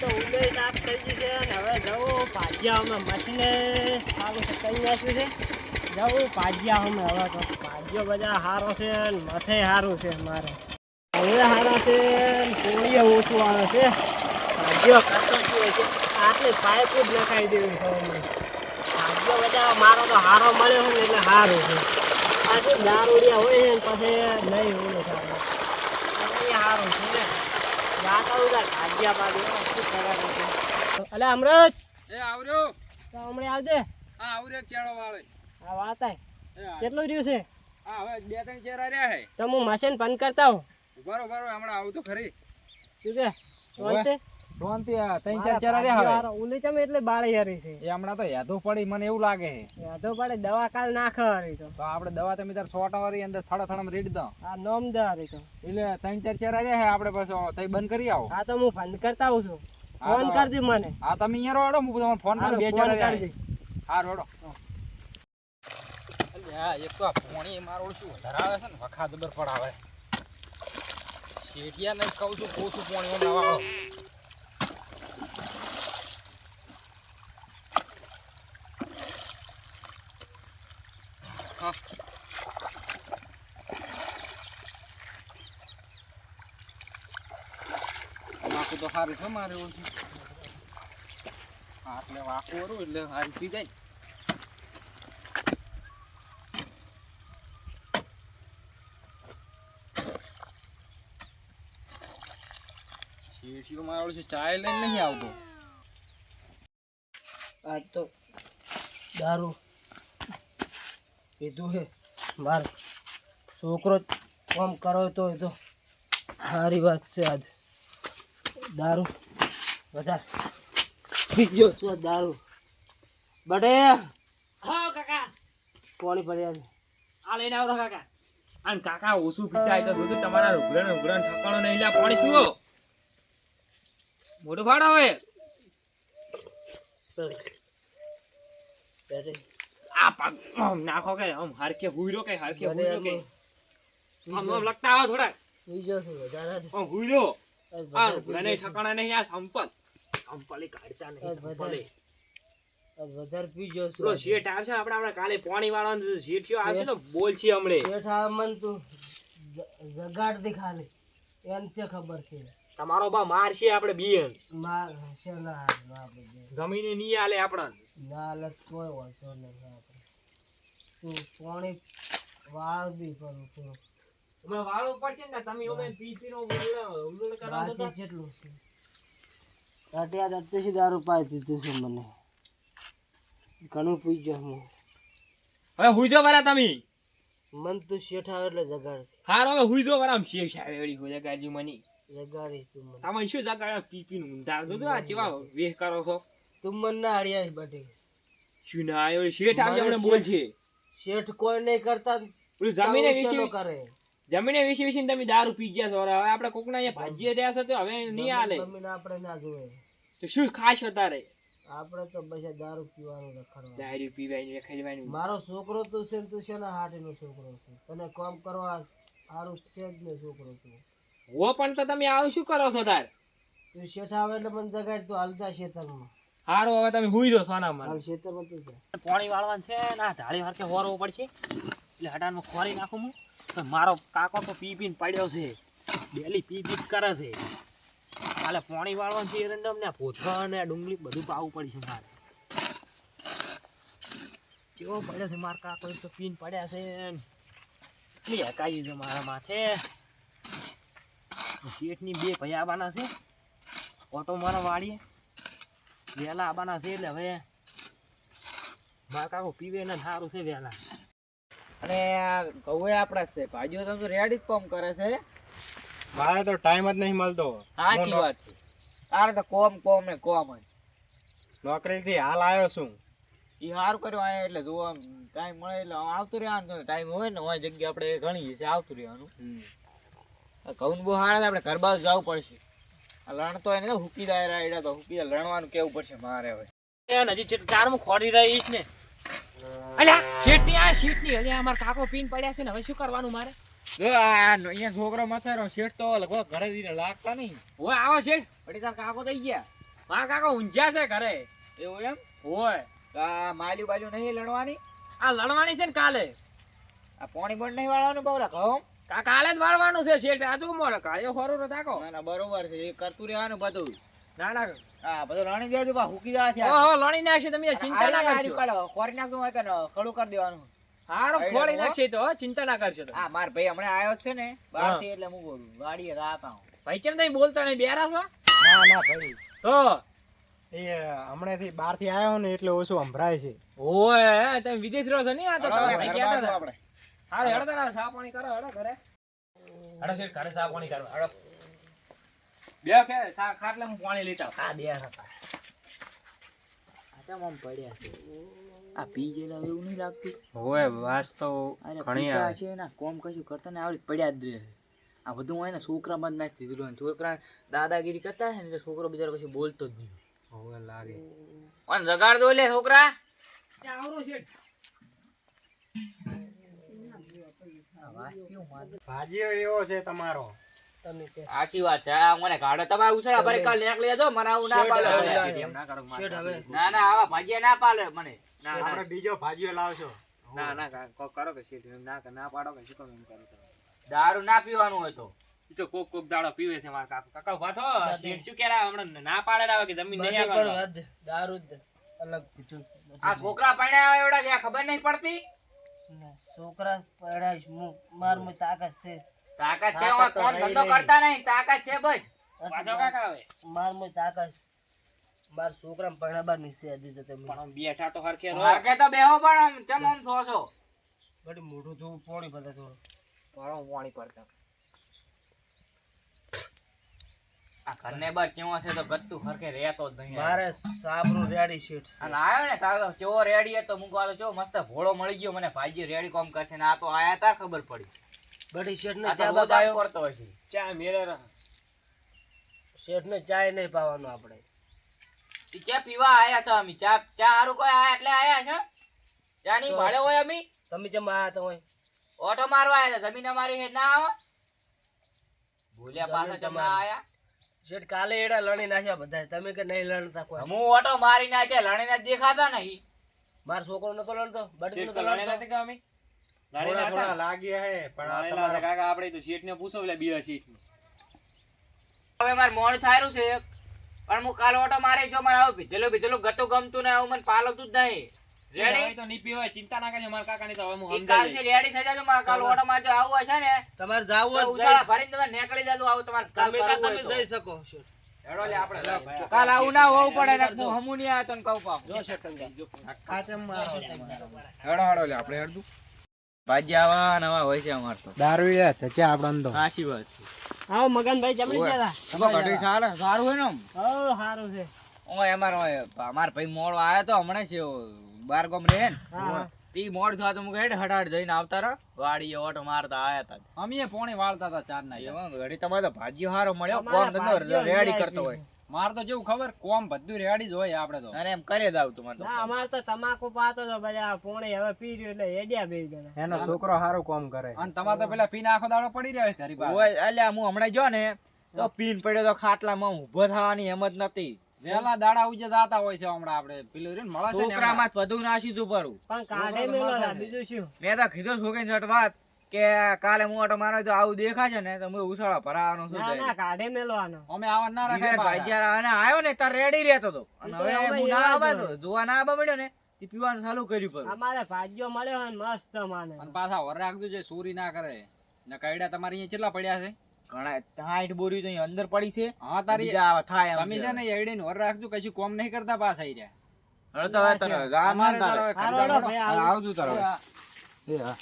તો ઉદય સાફ થઈ ગઈ છે ને હવે જવું ભાજ્યા અમે મશીને સારું કરી નાખ્યું છે? જવું હવે તો. ભાજ્યો બધા સારો છે ને મથે સારું છે મારે. હવે સારા છે કોળીએ ઓછું આવે છે. ભાજ્યો કરતો છે? આટલી પાઇપ જ નખાઈ દેવી છે ભાજ્યો બધા મારો તો હારો મળ્યો હોય એટલે સારું છે. આ શું દારૂડિયા હોય ને પછી નહીં સારું સારું છે ને. અલે અમૃત! એ આવર્યો. તો હમણાં આવજે હા આવર્યો ચેડો વાળે. આ વાત આય. કેટલું રહ્યું છે? હા હવે બે ત્રણ ચેરા રહ્યા હે તો હું મશીન બંધ કરતા હું ઉભારો હમણાં આવું તો ખરી. શું કે? ઓવે. શાંતિ? ત્રણ મારા ચાર ચેરા હવે. ઉલી ચમ એટલે બાળી હરી છે. એ હમણાં તો યાદો પડી મને એવું લાગે છે. યાદો પડે દવા કાલ નાખ હરી તો. તો આપણે દવા તમે તાર સોટા વાળી અંદર થોડા થોડા રેડ દો. આ નોમ દે હરી તો. એટલે ત્રણ ચાર ચેરા રહ્યા આપણે પછી તઈ બંધ કરી આવો. તો હું બંધ કરતા આવું છું. ફોન મને. હા તમે અહીંયા રોડો હું તમને ફોન કરું બે ચાર હા રોડો. હા એક તો આ પોણી મારો શું વધારે આવે છે ને વખા દબર પડાવે. શેઠિયા ને કહું છું કોસું પોણી નવાળો વાકું તો સારું છે મારે ઓછું. હા, એટલે વાકું વરું એટલે હારી પી જાય. શેઠિયો મારો છે ચાય લઈને નહીં આવતો. આજ તો દારૂ પીધું છે માર છોકરો કોમ કરો તો એ તો સારી વાત છે આજ. દારૂ વધારે. બીજો છો દારૂ. બટે. હા કાકા. પાણી પડ્યા છે આ લઈને આવો કાકા. આન કાકા ઓછું પીતા તો જોતું તમારા રૂગડા રૂગડા ઠકાણો નહીં લા પાણી પીવો. મોટું ફાડો હવે. આ પગ. આમ નાખો કે આમ હરખે હુઈરો કે બને હુઈરો કે. આમ આમ લગતા આવો થોડા પીજો છો વધારે આમ હુઈ જો આ છો. ઠકાણા નહીં આ સંપલ. સંપલી કાઢતા નહીં સંપલે વધારે. પીજો છો પેલો શેઠ આવશે આપણે આપણે કાલે પાણી વાળવાનું છે. શેઠિયો આવશે ને બોલ છે હમણે. શેઠ આ મન તું જગાડ દે ખાલી એમ છે ખબર છે. તમારો બા મારશે આપણે બિયન. માર છે ના જમીને નહીં આલે આપણા ના લસ કોઈ વાંધો નહીં. તું પાણી વાળ બી કરું છું અમે વાળ ઉપર છે ને તમે અમે પી પીનો ઉલળ ઉલળ કરાવશો તો? બાકી કેટલું છે. અટિયા અત્યારથી દારૂ પાઈ દીધું છે મને. ઘણું પી ગયો હું હવે હુઈજો વરા તમે. મન તું શેઠ આવે એટલે જગાડ. હાર હવે હુઈજો વરા આમ આવે એડી હોય ગાજી મની. જગાડી તું મને. તમે શું જગાડ્યા પી પીને ઊંધાર જો આ કેવા વેહ કરો છો? તું મન ના હરિયા બટે શું ના આવ્યો? શેઠ આવી મારે હમણાં બોલ છે શેઠ કોઈ નહીં કરતા પેલું જમીને વિશે કરે. જમીને વિશે વિશે તમે દારૂ પી ગયા છો. હવે આપણે કોકના અહીંયા ભાજીએ રહ્યા છે તો હવે નહીં હાલે. જમીન આપણે ના જોવે તો શું ખાસ વધારે? આપણે તો પછી દારૂ પીવાનું રખડવાનું દારૂ પીવાની રખડવાની મારો છોકરો તો છે ને તું છે ને હાટીનો છોકરો છે. તને કામ કરવા સારું છે જ ને છોકરો તું. હો પણ તો તમે આવું શું કરો છો તાર? તું શેઠ આવે એટલે મને જગાડ તું હાલતા ખેતરમાં હારો હવે તમે હુઈ જો સોનામાં. ખેતરમાં તું જા પાણી વાળવાનું છે ના ઢાળી કે હોરવો પડશે. એટલે હટાનમાં ખોરી નાખું હું. પણ મારો કાકો તો પી પીને પડ્યો છે. ડેલી પી પી કરે છે. કાલે પાણી વાળવાનું છે એરંડમ ને પોથા ને ડુંગળી બધું પાવું પડશે મારે. કેવો પડ્યો છે મારા કાકો તો પીને પડ્યા છે એટલી હકાઈ છે મારા માથે. શેઠની બે ભાઈ આવવાના છે. ઓટો મારા વાળીએ. વહેલા આવવાના છે એટલે હવે મારા કાકો પીવે ને સારું છે વહેલા અને ઘઉં આપણા જ છે. ભાજીઓ તો રેડી જ કોમ કરે છે? મારે તો ટાઈમ જ નહીં મળતો. સાચી વાત છે. તારે તો કોમ કોમ ને કોમ જ નોકરીથી હાલ આવ્યો છું. એ સારું કર્યું આયા એટલે જોવા ટાઈમ મળે એટલે આવતું રહેવાનું ટાઈમ હોય ને હોય જગ્યા આપણે ઘણી છે આવતું રહેવાનું. ઘઉં બહુ સારા આપણે ઘર બાજુ જવું પડશે. લણ તો એને હુકી દાય રાયડા તો હુકી લણવાનું કેવું પડશે મારે હવે. હજી ચારમાં ખોડી રહીશ ને. અલ્યા શેઠની આ શેઠની અલ્યા અમાર કાકો પીન પડ્યા છે ને હવે શું કરવાનું મારે? જો આ અહીંયા છોકરો મથારો શેઠ તો લગભગ ઘરે દીને લાગતા નહીં. હોય આવો શેઠ. પડી તાર કાકો થઈ ગયા? મારા કાકો ઊંઝ્યા છે ઘરે. એવું એમ? હોય. આ માલ્યું બાજુ નહીં લડવાની? આ લડવાની છે ને કાલે. આ પોણી બોડ નહીં વાળવાનું બહુ કહો કાલે જ વાળવાનું છે છેટ આજુ મોડે કાયો ફરું તો તાકો. ના ના બરોબર છે. એ કરતું રહેવાનું બધું. ના ના. હા બધું લણી દેજો બા હુકી જા છે ઓહો લણી નાખશે તમે ચિંતા ના કરશો. ખોરી નાખતું હોય કે ન, ખડું કરી દેવાનું. હારો ખોરી નાખશે તો ચિંતા ના કરજો હા માર ભાઈ હમણાં આવ્યો છે ને બહારથી એટલે હું બોલું ગાડીએ રાતા હું ભાઈ ચમ તમે બોલતા નહીં બેરા છો? ના ના ભાઈ. તો? એ હમણાંથી બહારથી આવ્યો ને એટલે ઓછું સંભળાય છે. ઓય તમે વિદેશ રહો છો નહીં આ તો તમે ભાઈ કહેતા હતા. આપણે. હારો હેડો તારા સા પાણી કરો હેડો ઘરે. હેડો છે ઘરે સા પાણી કરો હેડો. બે કે સા ખાટલે હું પાણી લેતા હા બે હતા આ તો આમ પડ્યા છે. આ પી જેલા એવું નહીં લાગતું? હોય વાસ તો ઘણી આવે. છે ને કોમ કશું કરતા ને આવડી પડ્યા જ રહે. આ બધું હોય ને છોકરામાં જ નાખી દીધું છોકરા દાદાગીરી કરતા હે ને એટલે છોકરો બિચારો કશું બોલતો જ નહીં. હોય લાગે. અને જગાડ દો લે છોકરા. ત્યાં આવરો શેઠ. ભાજીઓ એવો છે તમારો. તમે વાત છે. મને કાઢો. તમારે ઉછળા ભરી કાલ નીકળી જજો મને આવું ના પાલે ના, ના, શેઠ, એમ ના કરો મારે શેઠ હવે. ના ના આવા ભાજીયા ના પાલે મને. ના આપણે બીજો ભાજીઓ લાવશો. ના ના કોક કરો કે શેઠ ના ના પાડો કે શું એમ કરો દારૂ ના પીવાનું હોય તો. તો કોક કોક દાડો પીવે છે મારા કાકા. કાકા શેઠ શું કેરા હમણાં ના પાડે આવે કે જમીન નહીં પણ હદ દારૂ જ અલગ. આ છોકરા પરણ્યા એવડા ત્યાં ખબર નહીં પડતી? છોકરા પડાવીશ હું. મારમાં તાકાત છે. તાકાત છે હું કોણ ધંધો કરતા નહીં. તાકાત છે બસ. પાછો કાકા આવે મારમાં તાકાત બાર માર છોકરા પડાવવા ની છે હજી તો તમે. પણ બેઠા તો હરખે રો હરખે તો બેહો પણ આમ ચમ આમ છો છો. ઘડી મોઢું ધોવું પોણી ભલે થોડું. મારો પોણી પડતા આ ઘરને બસ કેવો છે તો ગત્તુ હરખે રહેતો જ નહીં. મારે સાબરું રેડી શીટ અને આવ્યો ને તારો ચો રેડી તો મુકો આલો ચો મસ્ત ભોળો મળી ગયો મને ભાઈજી રેડી કોમ કરશે ને આ તો આયા તા ખબર પડી. બડી શેઠ ને ચા રોજ કરતો હોય છે. ચા મેરે રહ. શેઠ ને ચા નહીં પાવાનો આપણે. ઈ ક્યાં પીવા આયા છો અમે. ચા ચા હારું કોઈ આયા એટલે આયા છે? ચા ની ભાડે હોય અમે? તમે જેમ આયા તો હોય. ઓટો મારવા આયા જમીન અમારી ના આવે ભૂલ્યા પાછા જમા આયા? શેઠ કાલે એડા લણી નાખ્યા બધા તમે કે નહીં લણતા કોઈ? હું ઓટો મારી નાખે લણી ના દેખાતા નહીં માર છોકરો નતો લણતો? બટકું નતો તો લણતો? નથી કે અમે લણી થોડા લાગ્યા હે પણ આ તમારા કાકા આપણે તો શેઠને પૂછો એટલે બીજા શેઠ હવે માર મોણ થાયરું છે પણ હું કાલ ઓટો મારી જો મારે આવું ભીધેલું ભીધેલું ગતું ગમતું ને આવું મને પાલવતું જ નહીં. રેડી તો નહીં પીવાય. ચિંતા ના કરજો મારા કાકાની તો હવે હું ઈ સમજાવી રેડી થઈ જાજો મારે કાલ ઓટો મારજો આવું હશે ને તમારે જાવું જ ઉછાળા ભરીને તમે નીકળી જાજો આવું તમારે તમે તમે જઈ શકો હેડો લે આપણે કાલ આવું ના હોવું પડે ને હું હમું નહીં આવ્યો તને કહું પાછું. જો શેઠ તમે ખાચમ હેડો હેડો લે આપણે હેડું. ભાજ્યા નવા હોય છે અમાર તો. દારૂ યાર ચચે આપણને તો. સાચી વાત છે. આવો મગનભાઈ જમણી ગયા તમે કઢી સારું સારું હોય ને આમ? સારું છે. ઓય અમારો અમાર ભાઈ મોડો આવ્યો તો હમણાં છે બાર ગોમ રહે ને? મોડ થવા તો મુકે હેડ હટાડ જઈને આવતા રહો. વાડીએ ઓટો મારતા આયા તા. અમે પોણી વાળતા તા ચાર ના એમાં ઘડી તમારે તો ભાજી હારો મળ્યો કોમ ધંધો રેડી કરતો હોય? માર તો જેવું ખબર કોમ બધું રેડી જ હોય આપણે તો. અને એમ કરે જ આવતું ના અમારે તો તમાકુ પાતો તો બધા પોણે હવે પી રહ્યો એટલે હેડ્યા બે જણા. એનો છોકરો સારું કોમ કરે. અને તમારે તો પેલા પીને આખો દાડો પડી રહ્યો છે ઘરી પાસે ઓય અલ્યા હું હમણાં જો ને તો પીન પડ્યો તો ખાટલામાં ઊભો થવાની હિંમત નથી. વહેલા દાડા ઉજે જાતા હોય છે હમણાં આપણે. પેલું રીન મળે છે છોકરામાં બધું નાસી તું પરું પણ કાઢે છોકરો મેલો બીજું શું? મેં તો કીધું છોકરીને ઝટ વાત કે કાલે હું ઓટો મારો તો આવું દેખાશે ને તો હું ઉછાળો ભરાવાનો છું ના ના કાઢે મેલો આનો. અમે આવા ના રાખે રખાય ભાઈ પાછા. જ્યારે આને આવ્યો ને તાર રેડી રહેતો હતો અને તો હવે હું ના હોય. તો. જોવા ના આવા મળ્યો ને તે પીવાનું ચાલુ કર્યું પર અમારે ભાગ્યો મળ્યો હોય ને મસ્ત માને અને પાછા વર રાખજો જે ચોરી ના કરે. ને કઈડા તમારી અહીંયા કેટલા પડ્યા છે? ઘણા સાઠ બોરી તો અહીં અંદર પડી છે. હા તારી થાય તમે છે. ને એડી ઓર રાખજો કશું કોમ નહીં કરતા પાસ રહ્યા હવે તો હવે તારે આવો. આવજો તારે. એ હા.